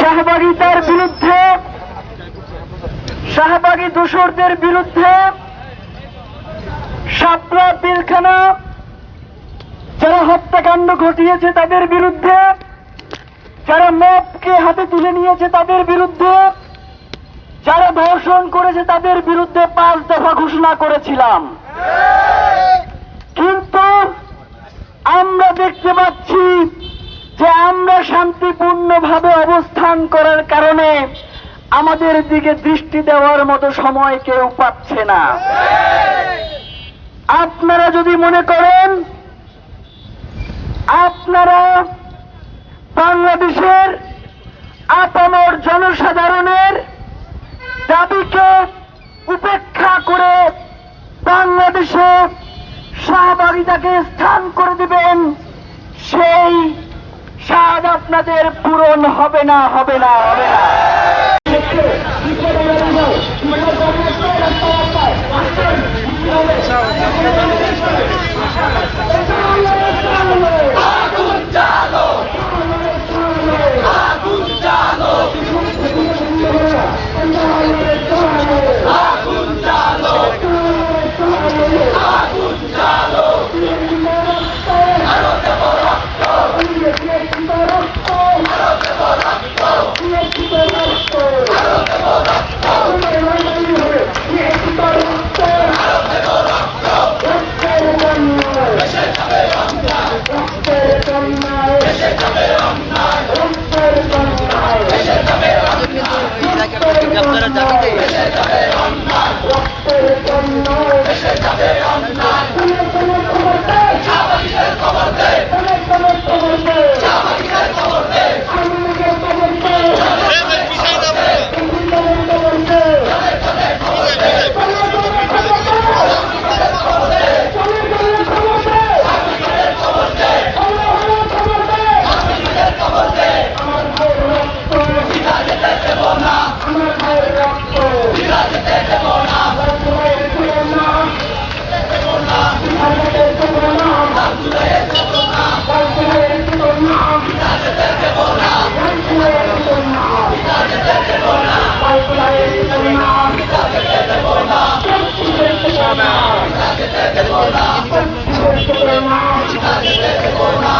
শাহবাগিতার বিরুদ্ধে, শাহবাগী দোসরদের বিরুদ্ধে, শাপলা পিলখানা, যারা হত্যাকাণ্ড ঘটিয়েছে তাদের বিরুদ্ধে, যারা মপকে হাতে তুলে নিয়েছে তাদের বিরুদ্ধে, যারা ধর্ষণ করেছে তাদের বিরুদ্ধে পাঁচ দফা ঘোষণা করেছিলাম। কিন্তু আমরা দেখতে পাচ্ছি যে আমরা শান্তিপূর্ণভাবে অবস্থান করার কারণে আমাদের দিকে দৃষ্টি দেওয়ার মতো সময় কেউ পাচ্ছে না। আপনারা যদি মনে করেন, আপনারা বাংলাদেশের আপামর জনসাধারণের দাবিকে উপেক্ষা করে বাংলাদেশে সহভাগিতাকে স্থান করে দিবেন সেই স্বাদ আপনাদের পূরণ হবে না হবে না হবে না। कोई मां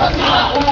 卧 槽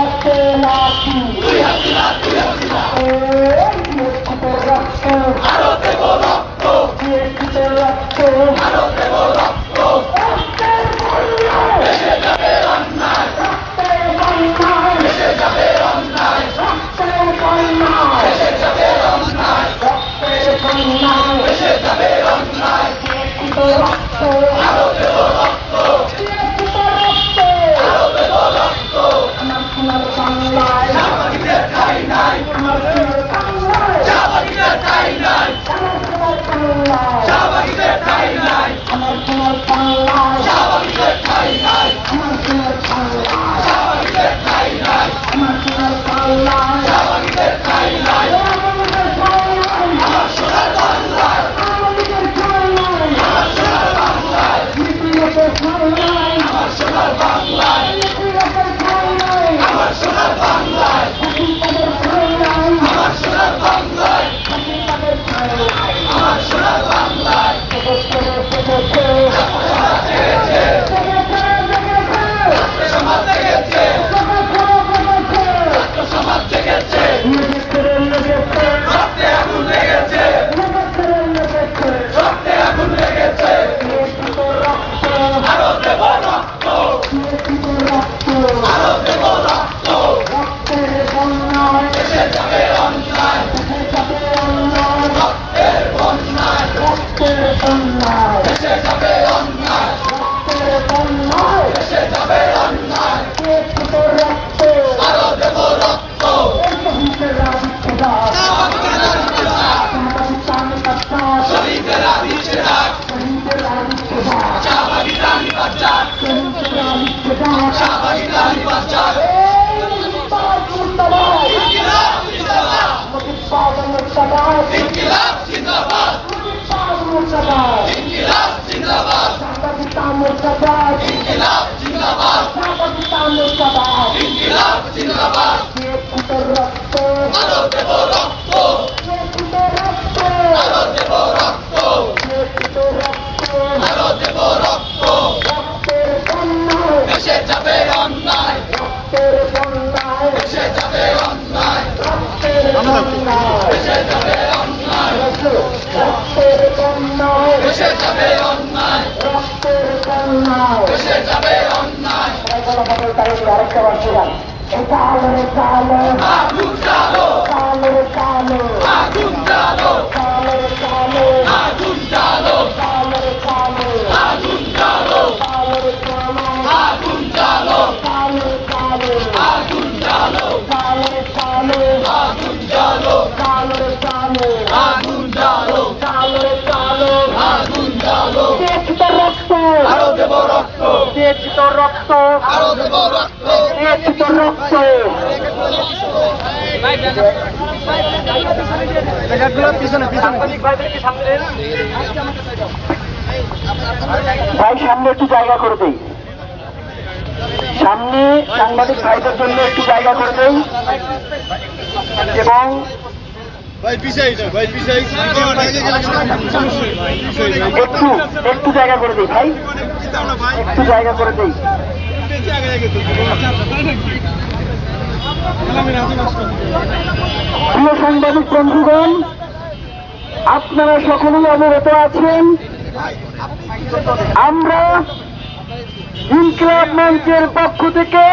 চার Abu Shah. ভাই সামনে একটু জায়গা করে দেই। সামনে সাংবাদিক ভাইদের জন্য একটু জায়গা করে দেই। এবং একটু একটু জায়গা করে দিই ভাই। একটু জায়গা করে দিই প্রিয় সাংবাদিক বন্ধুগণ আপনারা সকলেই অবগত আছেন আমরা ইনকলাব মঞ্চের পক্ষ থেকে